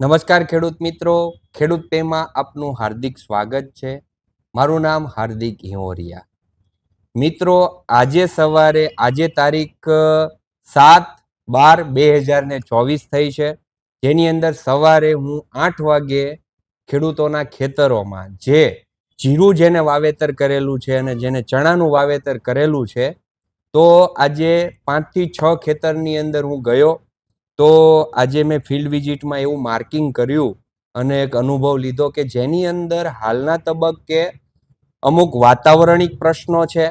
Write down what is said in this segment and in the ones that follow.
નમસ્કાર ખેડૂત મિત્રો. ખેડૂત પેમાં આપનું હાર્દિક સ્વાગત છે. મારું નામ હાર્દિક હિંવરિયા. મિત્રો, આજે સવારે, આજે તારીખ સાત બાર બે હજાર ને ચોવીસ થઈ છે. જેની અંદર સવારે હું આઠ વાગે ખેડૂતોના ખેતરોમાં જે જીરું જેને વાવેતર કરેલું છે અને જેને ચણાનું વાવેતર કરેલું છે, તો આજે પાંચથી છ ખેતરની અંદર હું ગયો. તો આજે મેં ફિલ્ડ વિઝિટમાં એવું માર્કિંગ કર્યું અને એક અનુભવ લીધો કે જેની અંદર હાલના તબક્કે અમુક વાતાવરણિક પ્રશ્નો છે,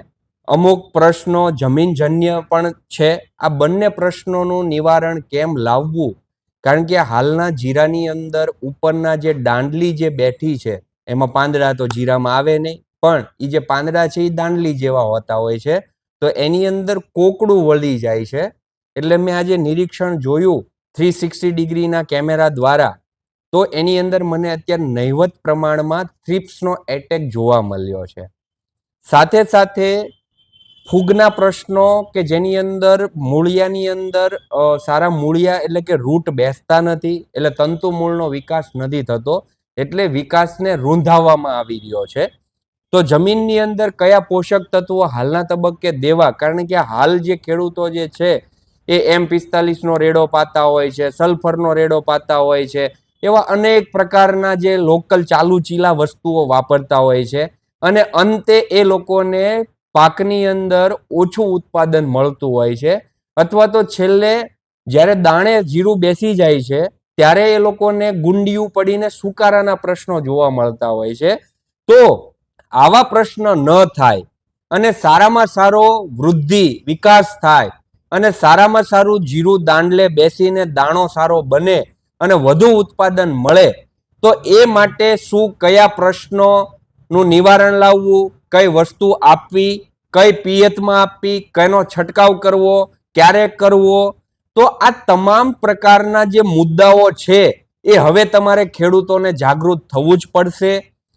અમુક પ્રશ્નો જમીનજન્ય પણ છે. આ બંને પ્રશ્નોનું નિવારણ કેમ લાવવું? કારણ કે હાલના જીરાની અંદર ઉપરના જે દાંડલી જે બેઠી છે, એમાં પાંદડા તો જીરામાં આવે નહીં, પણ એ જે પાંદડા છે એ દાંડલી જેવા હોતા હોય છે. તો એની અંદર કોકડું વળી જાય છે. એટલે મેં આજે નિરીક્ષણ જોયું થ્રી સિક્સટી ડિગ્રીના કેમેરા દ્વારા. તો એની અંદર મને અત્યારે નહિવત પ્રમાણમાં થ્રિપ્સનો એટેક જોવા મળ્યો છે. સાથે સાથે ફૂગના પ્રશ્નો કે જેની અંદર મૂળિયાની અંદર સારા મૂળિયા એટલે કે રૂટ બેસતા નથી, એટલે તંતુ મૂળનો વિકાસ નથી થતો, એટલે વિકાસને રૂંધાવવામાં આવી રહ્યો છે. તો જમીનની અંદર કયા પોષક તત્વો હાલના તબક્કે દેવા? કારણ કે હાલ જે ખેડૂતો જે છે એ એમ પિસ્તાલીસનો રેડો પાતા હોય છે સલ્ફરનો રેડો પાતા હોય છે, એવા અનેક પ્રકારના જે લોકલ ચાલુ ચીલા વસ્તુઓ વાપરતા હોય છે. અને અંતે એ લોકોને પાકની અંદર ઓછું ઉત્પાદન મળતું હોય છે. અથવા તો છેલ્લે જ્યારે દાણે જીરું બેસી જાય છે, ત્યારે એ લોકોને ગુંડિયું પડીને સુકારાના પ્રશ્નો જોવા મળતા હોય છે. તો આવા પ્રશ્ન ન થાય અને સારામાં સારો વૃદ્ધિ, વિકાસ થાય અને સારામાં સારું જીરું દાંડલે બેસીને દાણો સારો બને અને વધુ ઉત્પાદન મળે, તો એ માટે શું કયા પ્રશ્નોનું નિવારણ લાવવું, કઈ વસ્તુ આપવી, કઈ પિયતમાં આપવી કઈનો છંટકાવ કરવો, ક્યારે કરવો, તો આ તમામ પ્રકારના જે મુદ્દાઓ છે એ હવે તમારે ખેડૂતોને જાગૃત થવું જ પડશે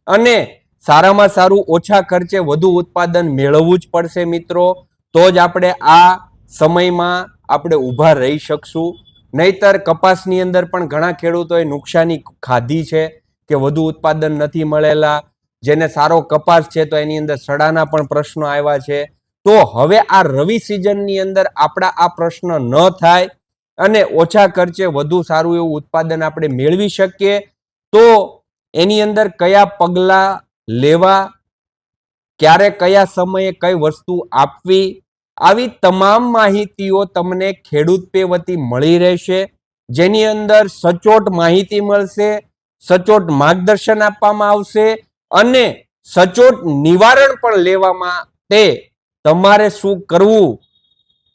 અને સારામાં સારું ઓછા ખર્ચે વધુ ઉત્પાદન મેળવવું જ પડશે મિત્રો. તો જ આપણે આ સમયમાં આપણે ઊભા રહી શકશું. નહીતર કપાસની અંદર પણ ઘણા ખેડૂતોએ નુકસાની ખાધી છે કે વધુ ઉત્પાદન નથી મળેલા. જેને સારો કપાસ છે તો એની અંદર સડાના પણ પ્રશ્નો આવ્યા છે. તો હવે આ રવિ સિઝનની અંદર આપણા આ પ્રશ્ન ન થાય અને ઓછા ખર્ચે વધુ સારું એવું ઉત્પાદન આપણે મેળવી શકીએ, તો એની અંદર કયા પગલાં લેવા, ક્યારે કયા સમયે કઈ વસ્તુ આપવી આવી તમામ માહિતીઓ તમને ખેડૂત પે વતી મળી રહેશે, જેની અંદર સચોટ માહિતી મળશે, સચોટ માર્ગદર્શન આપવામાં આવશે અને સચોટ નિવારણ પણ લેવામાં તે તમારે શું કરવું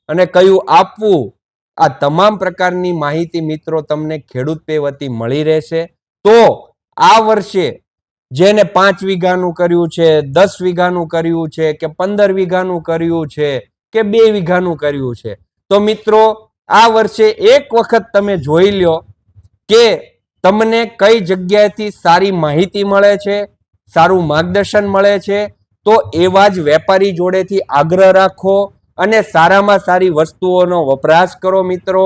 અને કયું આપવું, આ તમામ પ્રકારની માહિતી મિત્રો તમને ખેડૂત પે વતી મળી રહેશે. તો આ વર્ષે જેને પાંચ વીઘાનું કર્યું છે, દસ વીઘાનું કર્યું છે કે પંદર વીઘાનું કર્યું છે કે બે વીઘાનું કર્યું છે. તો મિત્રો, આ વર્ષે એક વખત તમે જોઈ લ્યો કે તમને કઈ જગ્યાએથી સારી માહિતી મળે છે, સારું માર્ગદર્શન મળે છે, તો એવા જ વેપારી જોડેથી આગ્રહ રાખો અને સારામાં સારી વસ્તુઓનો વપરાશ કરો મિત્રો.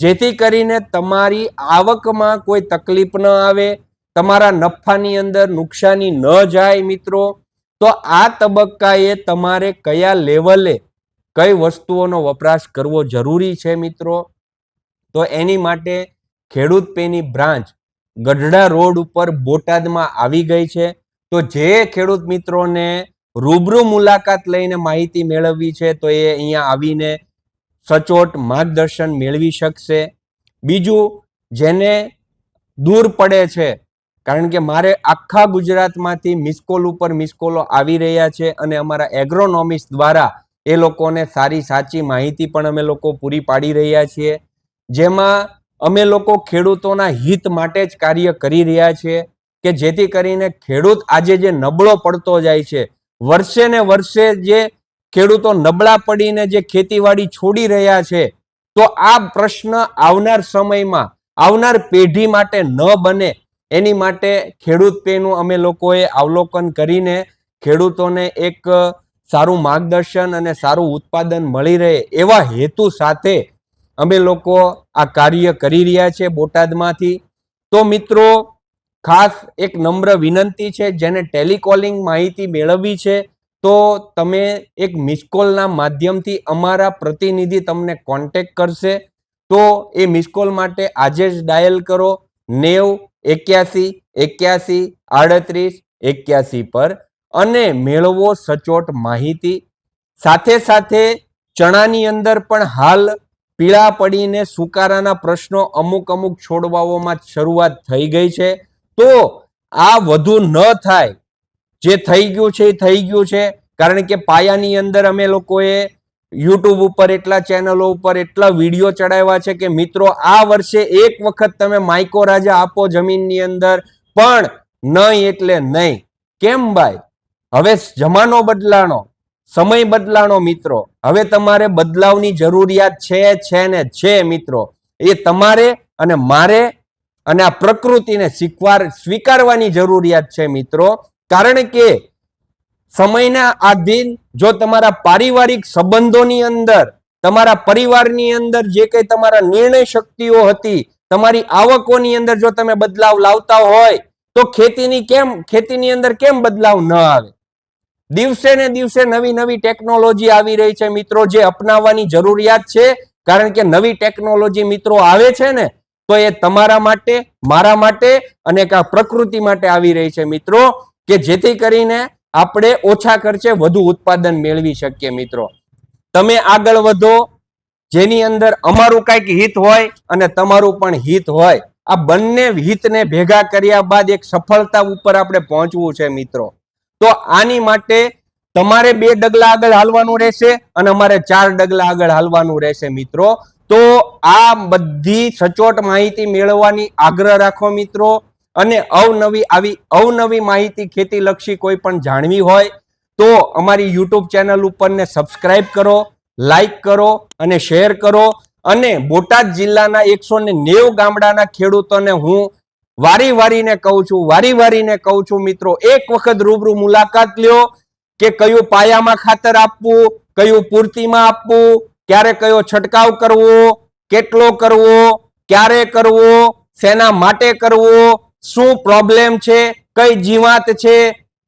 જેથી કરીને તમારી આવકમાં કોઈ તકલીફ ન આવે, તમારા નફાની અંદર નુકસાની ન જાય મિત્રો. તો આ તબક્કાએ તમારે કયા લેવલે કઈ વસ્તુઓનો વપરાશ કરવો જરૂરી છે મિત્રો? તો એની માટે ખેડૂત પેની બ્રાન્ચ ગઢડા રોડ ઉપર બોટાદમાં આવી ગઈ છે. તો જે ખેડૂત મિત્રોને રૂબરૂ મુલાકાત લઈને માહિતી મેળવવી છે, તો એ અહીંયા આવીને સચોટ માર્ગદર્શન મેળવી શકશે. બીજું, જેને દૂર પડે છે, કારણ કે મારે આખા ગુજરાતમાંથી મિસકોલ ઉપર મિસકોલો આવી રહ્યા છે અને અમારા એગ્રોનોમિક્સ દ્વારા એ લોકોને સારી સાચી માહિતી પણ અમે લોકો પૂરી પાડી રહ્યા છીએ. જેમાં અમે લોકો ખેડૂતોના હિત માટે જ કાર્ય કરી રહ્યા છીએ કે જેથી કરીને ખેડૂત આજે જે નબળો પડતો જાય છે, વર્ષે ને વર્ષે જે ખેડૂતો નબળા પડીને જે ખેતીવાડી છોડી રહ્યા છે, તો આ પ્રશ્ન આવનાર સમયમાં, આવનાર પેઢી માટે ન બને. એની માટે ખેડૂત પેનું અમે લોકોએ અવલોકન કરીને ખેડૂતોને એક સારું માર્ગદર્શન અને સારું ઉત્પાદન મળી રહે એવા હેતુ સાથે અમે લોકો આ કાર્ય કરી રહ્યા છે બોટાદમાંથી. તો મિત્રો, ખાસ એક નમ્ર વિનંતી છે, જેને ટેલિકોલિંગ માહિતી મેળવવી છે, તો તમે એક મિસકોલના માધ્યમથી અમારા પ્રતિનિધિ તમને કોન્ટેક કરશે. તો એ મિસકોલ માટે આજે જ ડાયલ કરો. નેવ એક્યાસી એક્યાસી આડત્રીસ એક્યાસી પર અને મેળવો સચોટ માહિતી. સાથે સાથે ચણાની અંદર પણ હાલ પીળા પડીને સુકારાના પ્રશ્નો અમુક અમુક છોડવાઓમાં શરૂઆત થઈ ગઈ છે. તો આ વધુ ન થાય. જે થઈ ગયું છે એ થઈ ગયું છે. કારણ કે પાયાની અંદર અમે લોકોએ યુટ્યુબ ઉપર એટલા ચેનલો ઉપર એટલા વીડિયો ચડાવ્યા છે કે મિત્રો, આ વર્ષે એક વખત તમે માઇકો રાજા આપો જમીનની અંદર. પણ નહીં એટલે નહીં. કેમ ભાઈ? હવે જમાનો બદલાણો, સમય બદલાણો મિત્રો, હવે તમારે બદલાવની જરૂરિયાત છે છે ને છે મિત્રો. એ તમારે અને મારે અને આ પ્રકૃતિને સ્વીકાર સ્વીકારવાની જરૂરિયાત છે મિત્રો. કારણ કે સમયના આધીન જો તમારા પારિવારિક સંબંધોની અંદર, તમારા પરિવારની અંદર જે કંઈ તમારા નિર્ણય શક્તિઓ હતી, તમારી આવકોની અંદર જો તમે બદલાવ લાવતા હોય, તો ખેતીની કેમ, ખેતીની અંદર કેમ બદલાવ ન આવે? દિવસે ને દિવસે નવી નવી ટેકનોલોજી આવી રહી છે મિત્રો, જે અપનાવવાની જરૂરિયાત છે. કારણ કે નવી ટેકનોલોજી મિત્રો આવે છે ને, તો એ તમારા માટે, મારા માટે અને આ પ્રકૃતિ માટે આવી રહી છે મિત્રો, કે જેથી કરીને આપણે ઓછા ખર્ચે વધુ ઉત્પાદન મેળવી શકીએ મિત્રો. તમે આગળ વધો, જેની અંદર અમારું કાંઈક હિત હોય અને તમારું પણ હિત હોય. આ બંને હિતને ભેગા કર્યા બાદ એક સફળતા ઉપર આપણે પહોંચવું છે મિત્રો. તો આની માટે તમારે બે ડગલા આગળ હાલવાનું રહેશે અને અમારે ચાર ડગલા આગળ હાલવાનું રહેશે મિત્રો. તો આ બધી સચોટ માહિતી મેળવવાની આગ્રહ રાખો મિત્રો. અને અવનવી આવી અવનવી માહિતી ખેતીલક્ષી કોઈ પણ જાણવી હોય તો અમારી યુટ્યુબ ચેનલ ઉપરને સબસ્ક્રાઇબ કરો લાઈક કરો અને શેર કરો. અને બોટાદ જિલ્લાના એકસો ને નેવ ગામડાના ખેડૂતોને હું વારી વારીને કહું છું, વારી વારીને કહું છું મિત્રો, એક વખત રૂબરૂ મુલાકાત લ્યો કે કયું પાયામાં ખાતર આપવું, કયું પૂર્તિમાં આપવું, ક્યારે કયો છંટકાવ કરવો, કેટલો કરવો, ક્યારે કરવો, શેના માટે કરવો, શું પ્રોબ્લેમ છે, કઈ જીવાત છે,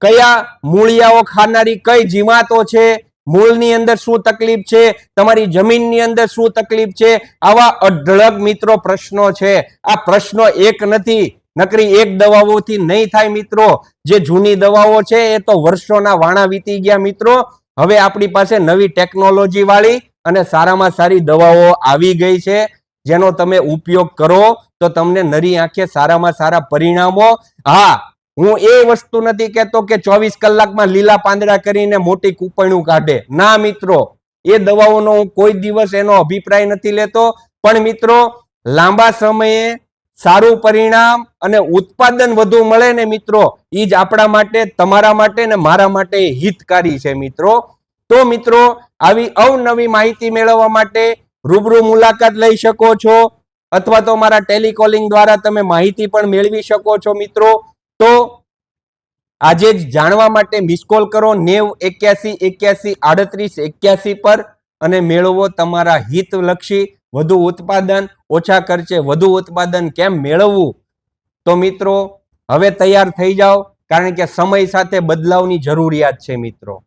કયા મૂળિયાઓ ખાનારી કઈ જીવાતો છે, મૂળની અંદર શું તકલીફ છે, તમારી જમીનની અંદર શું તકલીફ છે, આવા અઢળક મિત્રો પ્રશ્નો છે. આ પ્રશ્નો એક નથી નકરી એક દવાઓથી નહીં થાય મિત્રો. જે જૂની દવાઓ છે એ તો વર્ષોના વાણા વીતી ગયા મિત્રો. હવે આપણી પાસે નવી ટેકનોલોજી વાળી અને સારામાં સારી દવાઓ આવી ગઈ છે. જેનો તમે ઉપયોગ કરો તો તમને નરી આંખે સારામાં સારા પરિણામો. હા, હું એ વસ્તુ નથી કહેતો કે ચોવીસ કલાકમાં લીલા પાંદડા કરીને મોટી કૂપણું કાઢે. ના મિત્રો, એ દવાઓનો હું કોઈ દિવસ એનો અભિપ્રાય નથી લેતો. પણ મિત્રો, લાંબા સમયે સારું પરિણામ અને ઉત્પાદન વધુ મળે ને મિત્રો એ જ આપણા માટે, તમારા માટે ને મારા માટે હિતકારી છે મિત્રો. તો મિત્રો, આવી અવનવી માહિતી મેળવવા માટે રૂબરૂ મુલાકાત લઈ શકો છો અથવા તો મારા ટેલિકોલિંગ દ્વારા તમે માહિતી પણ મેળવી શકો છો મિત્રો. તો આજે જ જાણવા માટે મિસ કોલ કરો નેવ એક્યાસી એક્યાસી આડત્રીસ એક્યાસી પર અને મેળવો તમારા હિતલક્ષી વધુ ઉત્પાદન ઓછા ખર્ચે વધુ ઉત્પાદન કેમ મેળવવું? તો મિત્રો, હવે તૈયાર થઈ જાઓ, કારણ કે સમય સાથે બદલાવની જરૂરિયાત છે મિત્રો.